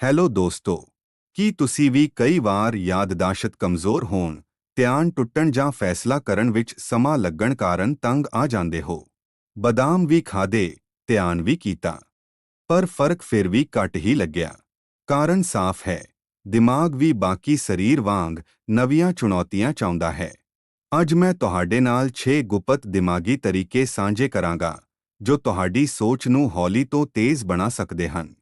Hello ਦੋਸਤੋ, ਕੀ ਤੁਸੀਂ ਵੀ ਕਈ ਵਾਰ ਯਾਦਦਾਸ਼ਤ ਕਮਜ਼ੋਰ ਹੋਣ, ਧਿਆਨ ਟੁੱਟਣ ਜਾਂ ਫੈਸਲਾ ਕਰਨ ਵਿੱਚ ਸਮਾਂ ਲੱਗਣ ਕਾਰਨ ਤੰਗ ਆ ਜਾਂਦੇ ਹੋ? ਬਦਾਮ ਵੀ ਖਾਦੇ ਧਿਆਨ ਵੀ ਕੀਤਾ। ਪਰ ਫ਼ਰਕ ਫਿਰ ਵੀ ਘੱਟ ਹੀ ਲੱਗਿਆ। ਕਾਰਨ ਸਾਫ਼ ਹੈ, ਦਿਮਾਗ ਵੀ ਬਾਕੀ ਸਰੀਰ ਵਾਂਗ ਨਵੀਆਂ ਚੁਣੌਤੀਆਂ ਚਾਹੁੰਦਾ ਹੈ। ਅੱਜ ਮੈਂ ਤੁਹਾਡੇ ਨਾਲ 6 ਗੁਪਤ ਦਿਮਾਗੀ ਤਰੀਕੇ ਸਾਂਝੇ ਕਰਾਂਗਾ, ਜੋ ਤੁਹਾਡੀ ਸੋਚ ਨੂੰ ਹੌਲੀ ਤੋਂ ਤੇਜ਼ ਬਣਾ ਸਕਦੇ ਹਨ।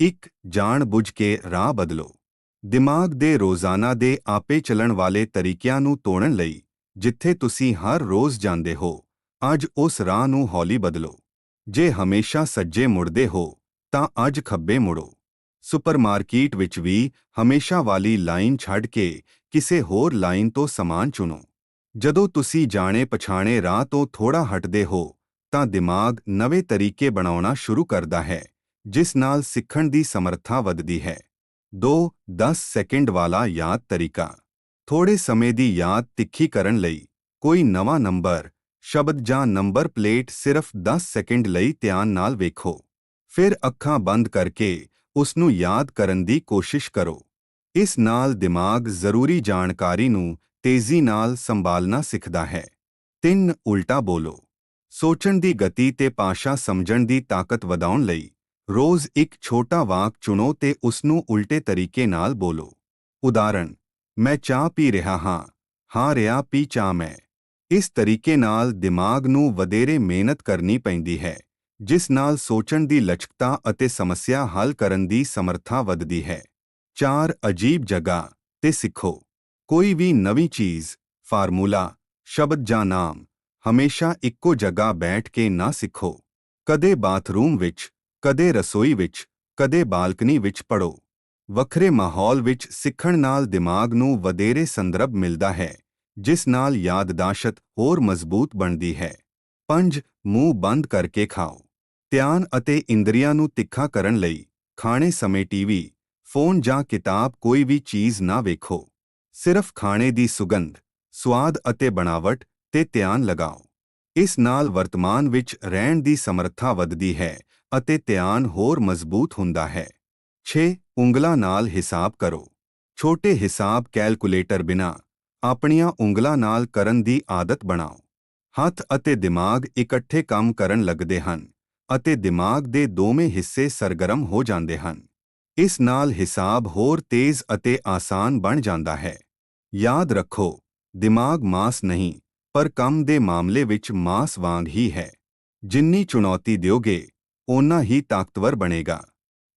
ਇੱਕ ਜਾਣ ਬੁੱਝ ਕੇ ਰਾਹ ਬਦਲੋ। ਦਿਮਾਗ ਦੇ ਰੋਜ਼ਾਨਾ ਦੇ ਆਪੇ ਚੱਲਣ ਵਾਲੇ ਤਰੀਕਿਆਂ ਨੂੰ ਤੋੜਨ ਲਈ, ਜਿੱਥੇ ਤੁਸੀਂ ਹਰ ਰੋਜ਼ ਜਾਂਦੇ ਹੋ, ਅੱਜ ਉਸ ਰਾਹ ਨੂੰ ਹੌਲੀ ਬਦਲੋ। ਜੇ ਹਮੇਸ਼ਾ ਸੱਜੇ ਮੁੜਦੇ ਹੋ, ਤਾਂ ਅੱਜ ਖੱਬੇ ਮੁੜੋ। ਸੁਪਰਮਾਰਕੀਟ ਵਿੱਚ ਵੀ ਹਮੇਸ਼ਾ ਵਾਲੀ ਲਾਈਨ ਛੱਡ ਕੇ ਕਿਸੇ ਹੋਰ ਲਾਈਨ ਤੋਂ ਸਮਾਨ ਚੁਣੋ। ਜਦੋਂ ਤੁਸੀਂ ਜਾਣੇ ਪਛਾਣੇ ਰਾਹ ਤੋਂ ਥੋੜਾ ਹਟਦੇ ਹੋ, ਤਾਂ ਦਿਮਾਗ ਨਵੇਂ ਤਰੀਕੇ ਬਣਾਉਣਾ ਸ਼ੁਰੂ ਕਰਦਾ ਹੈ। ਜਿਸ ਨਾਲ ਸਿੱਖਣ ਦੀ ਸਮਰੱਥਾ ਵੱਧਦੀ ਹੈ। 2-10 ਸੈਕਿੰਡ ਵਾਲਾ ਯਾਦ ਤਰੀਕਾ। ਥੋੜੇ ਸਮੇਂ ਦੀ ਯਾਦ ਤਿੱਖੀ ਕਰਨ ਲਈ ਕੋਈ ਨਵਾਂ ਨੰਬਰ, ਸ਼ਬਦ ਜਾਂ ਨੰਬਰ ਪਲੇਟ ਸਿਰਫ 10 ਸੈਕਿੰਡ ਲਈ ਧਿਆਨ ਨਾਲ ਵੇਖੋ। ਫਿਰ ਅੱਖਾਂ ਬੰਦ ਕਰਕੇ ਉਸ ਨੂੰ ਯਾਦ ਕਰਨ ਦੀ ਕੋਸ਼ਿਸ਼ ਕਰੋ। ਇਸ ਨਾਲ ਦਿਮਾਗ ਜ਼ਰੂਰੀ ਜਾਣਕਾਰੀ ਨੂੰ ਤੇਜ਼ੀ ਨਾਲ ਸੰਭਾਲਣਾ ਸਿੱਖਦਾ ਹੈ। 3 ਉਲਟਾ ਬੋਲੋ। ਸੋਚਣ ਦੀ ਗਤੀ ਤੇ ਭਾਸ਼ਾ ਸਮਝਣ ਦੀ ਤਾਕਤ ਵਧਾਉਣ ਲਈ ਰੋਜ਼ ਇੱਕ ਛੋਟਾ ਵਾਕ ਚੁਣੋ ਤੇ ਉਸ ਨੂੰ ਉਲਟੇ ਤਰੀਕੇ ਨਾਲ ਬੋਲੋ। ਉਦਾਹਰਣ, ਮੈਂ ਚਾਹ ਪੀ ਰਿਹਾ ਹਾਂ। ਹਾਂ ਰਿਹਾ ਪੀ ਚਾਹ ਮੈਂ। ਇਸ ਤਰੀਕੇ ਨਾਲ ਦਿਮਾਗ ਨੂੰ ਵਧੇਰੇ ਮਿਹਨਤ ਕਰਨੀ ਪੈਂਦੀ ਹੈ, ਜਿਸ ਨਾਲ ਸੋਚਣ ਦੀ ਲਚਕਤਾ ਅਤੇ ਸਮੱਸਿਆ ਹੱਲ ਕਰਨ ਦੀ ਸਮਰੱਥਾ ਵੱਧਦੀ ਹੈ। ਚਾਰ, ਅਜੀਬ ਜਗ੍ਹਾ ਤੇ ਸਿੱਖੋ। ਕੋਈ ਵੀ ਨਵੀਂ ਚੀਜ਼, ਫਾਰਮੂਲਾ, ਸ਼ਬਦ ਜਾਂ ਨਾਮ, ਹਮੇਸ਼ਾ ਇੱਕੋ ਜਗ੍ਹਾ ਬੈਠ ਕੇ ਨਾ ਸਿੱਖੋ। ਕਦੇ ਬਾਥਰੂਮ ਵਿੱਚ ਕਦੇ ਰਸੋਈ ਵਿੱਚ, ਕਦੇ ਬਾਲਕਨੀ ਵਿੱਚ ਪੜੋ ਵੱਖਰੇ ਮਾਹੌਲ ਵਿੱਚ ਸਿੱਖਣ ਨਾਲ ਦਿਮਾਗ ਨੂੰ ਵਧੇਰੇ ਸੰਦਰਭ ਮਿਲਦਾ ਹੈ, ਜਿਸ ਨਾਲ ਯਾਦਦਾਸ਼ਤ ਹੋਰ ਮਜ਼ਬੂਤ ਬਣਦੀ ਹੈ। 5 ਮੂੰਹ ਬੰਦ ਕਰਕੇ ਖਾਓ। ਧਿਆਨ ਅਤੇ ਇੰਦਰੀਆਂ ਨੂੰ ਤਿੱਖਾ ਕਰਨ ਲਈ ਖਾਣੇ ਸਮੇਂ ਟੀਵੀ, ਫੋਨ ਜਾਂ ਕਿਤਾਬ ਕੋਈ ਵੀ ਚੀਜ਼ ਨਾ ਵੇਖੋ। ਸਿਰਫ ਖਾਣੇ ਦੀ ਸੁਗੰਧ, ਸਵਾਦ ਅਤੇ ਬਣਾਵਟ ਤੇ ਧਿਆਨ ਲਗਾਓ। ਇਸ ਨਾਲ ਵਰਤਮਾਨ ਵਿੱਚ ਰਹਿਣ ਦੀ ਸਮਰੱਥਾ ਵੱਧਦੀ ਹੈ ਅਤੇ ਧਿਆਨ ਹੋਰ ਮਜ਼ਬੂਤ ਹੁੰਦਾ ਹੈ। 6 ਉਂਗਲਾਂ ਨਾਲ ਹਿਸਾਬ ਕਰੋ। ਛੋਟੇ ਹਿਸਾਬ ਕੈਲਕੂਲੇਟਰ ਬਿਨਾ ਆਪਣੀਆਂ ਉਂਗਲਾਂ ਨਾਲ ਕਰਨ ਦੀ ਆਦਤ ਬਣਾਓ। ਹੱਥ ਅਤੇ ਦਿਮਾਗ ਇਕੱਠੇ ਕੰਮ ਕਰਨ ਲੱਗਦੇ ਹਨ ਅਤੇ ਦਿਮਾਗ ਦੇ ਦੋਵੇਂ ਹਿੱਸੇ ਸਰਗਰਮ ਹੋ ਜਾਂਦੇ ਹਨ। ਇਸ ਨਾਲ ਹਿਸਾਬ ਹੋਰ ਤੇਜ਼ ਅਤੇ ਆਸਾਨ ਬਣ ਜਾਂਦਾ ਹੈ। ਯਾਦ ਰੱਖੋ, ਦਿਮਾਗ ਮਾਸ ਨਹੀਂ ਪਰ ਕੰਮ ਦੇ ਮਾਮਲੇ ਵਿੱਚ ਮਾਸ ਵਾਂਗ ਹੀ ਹੈ। ਜਿੰਨੀ ਚੁਣੌਤੀ ਦਿਓਗੇ, ਓਨਾ ਹੀ ਤਾਕਤਵਰ ਬਣੇਗਾ।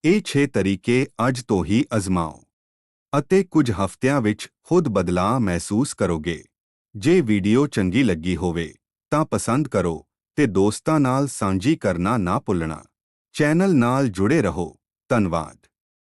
ਇਹ 6 ਤਰੀਕੇ ਅੱਜ ਤੋਂ ਹੀ ਅਜ਼ਮਾਓ। ਅਤੇ ਕੁਝ ਹਫ਼ਤਿਆਂ ਵਿੱਚ ਖੁਦ ਬਦਲਾਅ ਮਹਿਸੂਸ ਕਰੋਗੇ। ਜੇ ਵੀਡੀਓ ਚੰਗੀ ਲੱਗੀ ਹੋਵੇ, ਤਾਂ ਪਸੰਦ ਕਰੋ ਤੇ ਦੋਸਤਾਂ ਨਾਲ ਸਾਂਝੀ ਕਰਨਾ ਨਾ ਭੁੱਲਣਾ। ਚੈਨਲ ਨਾਲ ਜੁੜੇ ਰਹੋ। ਧੰਨਵਾਦ।